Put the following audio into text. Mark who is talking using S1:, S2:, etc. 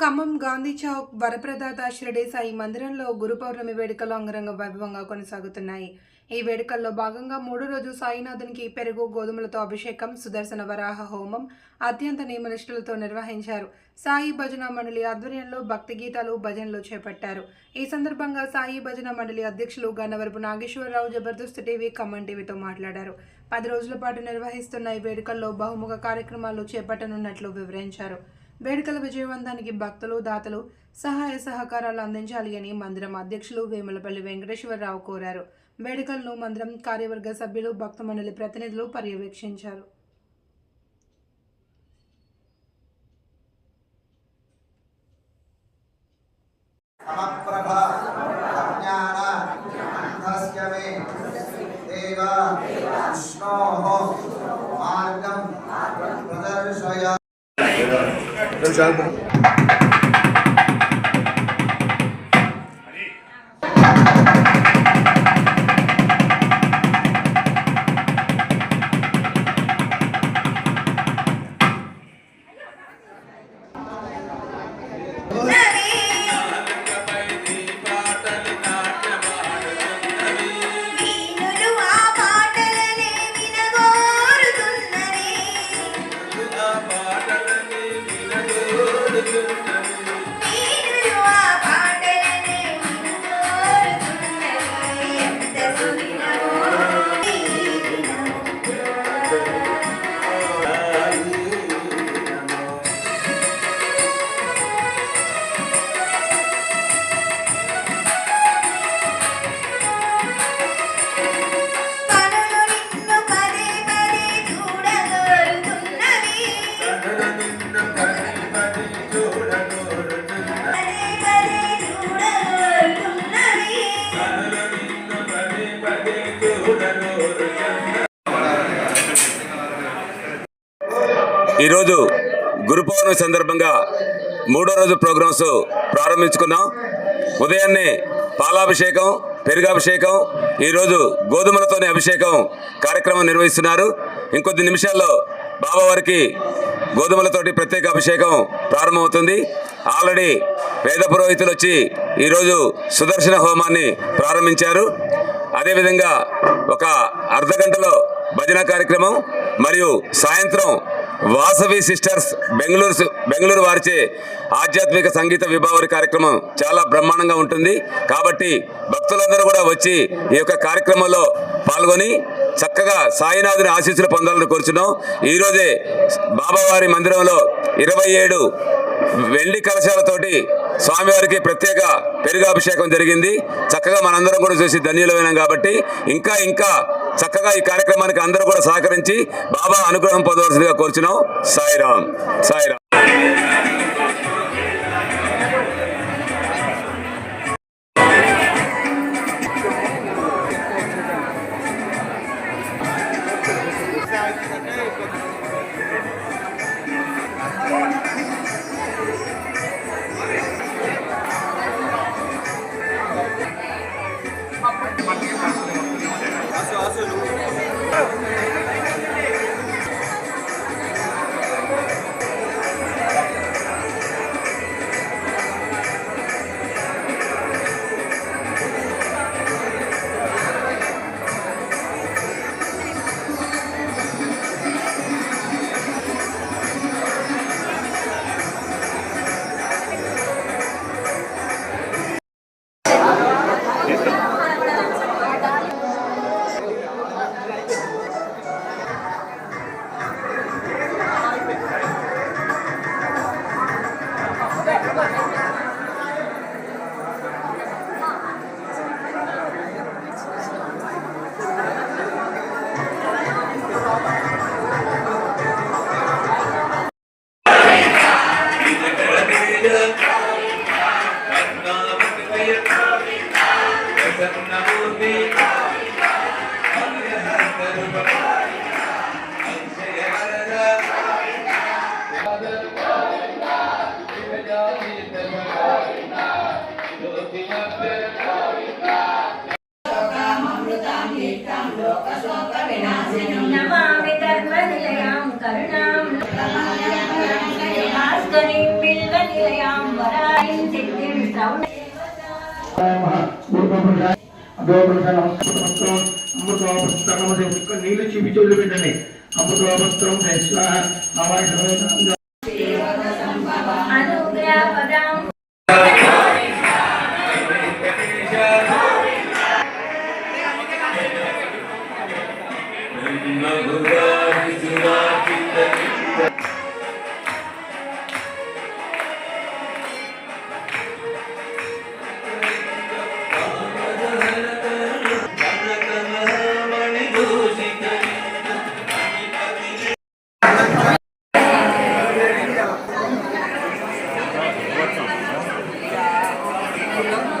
S1: ఖమ్మం గాంధీ చౌక్ వరప్రదాత షిరడి సాయి మందిరంలో గురు పౌర్ణమి వేడుకలు అంగరంగ వైభవంగా కొనసాగుతున్నాయి. ఈ వేడుకల్లో భాగంగా మూడో రోజు సాయినాథునికి పెరుగు గోధుమలతో అభిషేకం సుదర్శన వరాహ హోమం అత్యంత నియమనిష్ఠులతో నిర్వహించారు. సాయి భజన మండలి ఆధ్వర్యంలో భక్తి గీతాలు భజనలు చేపట్టారు. ఈ సందర్భంగా సాయి భజన మండలి అధ్యక్షులు గన్నవరపు నాగేశ్వరరావు జబర్దస్త్ టీవీ ఖమ్మం టీవీతో మాట్లాడారు. పది రోజుల పాటు నిర్వహిస్తున్న ఈ వేడుకల్లో బహుముఖ కార్యక్రమాలు చేపట్టనున్నట్లు వివరించారు. వేడుకల విజయవంతానికి భక్తులు దాతలు సహాయ సహకారాలు అందించాలి అని మందిరం అధ్యక్షులు వేములపల్లి వెంకటేశ్వరరావు కోరారు. వేడుకలను మందిరం కార్యవర్గ సభ్యులు భక్త మండలి ప్రతినిధులు పర్యవేక్షించారు.
S2: సమప్రభ అజ్ఞాన అంధస్య
S3: Joe Jarbo.
S4: ఈరోజు గురు పౌర్ణమి సందర్భంగా మూడో రోజు ప్రోగ్రామ్స్ ప్రారంభించుకున్నాం. ఉదయాన్నే పాలాభిషేకం పెరుగాభిషేకం ఈరోజు గోధుమలతోనే అభిషేకం కార్యక్రమం నిర్వహిస్తున్నారు. ఇంకొద్ది నిమిషాల్లో బాబావారికి గోధుమలతోటి ప్రత్యేక అభిషేకం ప్రారంభమవుతుంది. ఆల్రెడీ వేద పురోహితులు వచ్చి ఈరోజు సుదర్శన హోమాన్ని ప్రారంభించారు. అదేవిధంగా ఒక అర్ధ గంటలో భజన కార్యక్రమం మరియు సాయంత్రం వాసవి సిస్టర్స్ బెంగళూరు బెంగళూరు వారిచే ఆధ్యాత్మిక సంగీత విభావరి కార్యక్రమం చాలా బ్రహ్మాండంగా ఉంటుంది. కాబట్టి భక్తులందరూ కూడా వచ్చి ఈ యొక్క కార్యక్రమంలో పాల్గొని చక్కగా సాయినాథుని ఆశీస్సులు పొందాలని కోరుచున్నాం. ఈరోజే బాబావారి మందిరంలో ఇరవై ఏడు వెండి కలశాలతోటి స్వామివారికి ప్రత్యేక పెరుగాభిషేకం జరిగింది. చక్కగా మనందరం కూడా చూసి ధన్యులమైనాం కాబట్టి ఇంకా ఇంకా చక్కగా ఈ కార్యక్రమానికి అందరూ కూడా సహకరించి బాబా అనుగ్రహం పొందవలసిందిగా కోరుచున్నాం. సాయిరామ్. సాయిరామ్.
S3: నమామి ధర్మనిలయాం కరుణాం భాస్కరీం బిల్వని
S5: శ్రేయాం వరాయిం సిద్ధిం శ్రవణ
S6: నీళ్ళు అమృతోపస్త్రం భజన